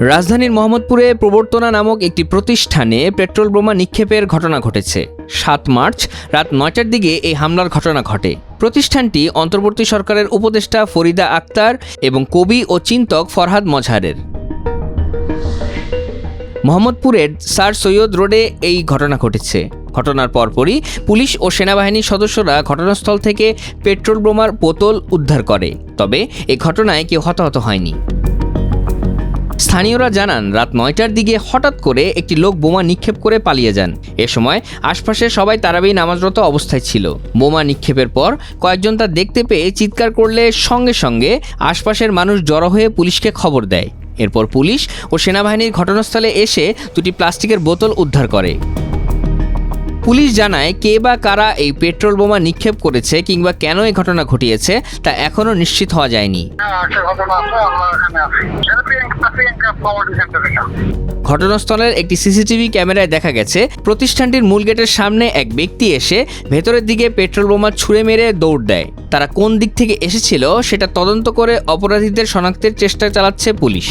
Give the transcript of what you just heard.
রাজধানীর মোহাম্মদপুরে প্রবর্তনা নামক একটি প্রতিষ্ঠানে পেট্রোল বোমা নিক্ষেপের ঘটনা ঘটেছে। সাত মার্চ রাত নয়টার দিকে এই হামলার ঘটনা ঘটে। প্রতিষ্ঠানটি অন্তর্বর্তী সরকারের উপদেষ্টা ফরিদা আক্তার এবং কবি ও চিন্তক ফরহাদ মজহারের। মোহাম্মদপুরের স্যার সৈয়দ রোডে এই ঘটনা ঘটেছে। ঘটনার পরপরই পুলিশ ও সেনাবাহিনীর সদস্যরা ঘটনাস্থল থেকে পেট্রোল বোমার বোতল উদ্ধার করে। তবে এই ঘটনায় কেউ হতাহত হয়নি। স্থানীয়রা জানান, রাত নয়টার দিকে হঠাৎ করে একটি লোক বোমা নিক্ষেপ করে পালিয়ে যান। এ সময় আশপাশে সবাই তারাবি নামাজরত অবস্থায় ছিল। বোমা নিক্ষেপের পর কয়েকজন তা দেখতে পেয়ে চিৎকার করলে সঙ্গে সঙ্গে আশপাশের মানুষ জড়ো হয়ে পুলিশকে খবর দেয়। এরপর পুলিশ ও সেনাবাহিনীর ঘটনাস্থলে এসে দুটি প্লাস্টিকের বোতল উদ্ধার করে। পুলিশ জানায় কে বা কারা এই পেট্রোল বোমা নিক্ষেপ করেছে কিংবা কেন এই ঘটনা ঘটিয়েছে তা এখনও নিশ্চিত হওয়া যায়নি। ঘটনাস্থলের একটি সিসিটিভি ক্যামেরায় দেখা গেছে, প্রতিষ্ঠানটির মূল গেটের সামনে এক ব্যক্তি এসে ভেতরের দিকে পেট্রোল বোমা ছুঁড়ে মেরে দৌড় দেয়। তারা কোন দিক থেকে এসেছিল সেটা তদন্ত করে অপরাধীদের শনাক্তের চেষ্টা চালাচ্ছে পুলিশ।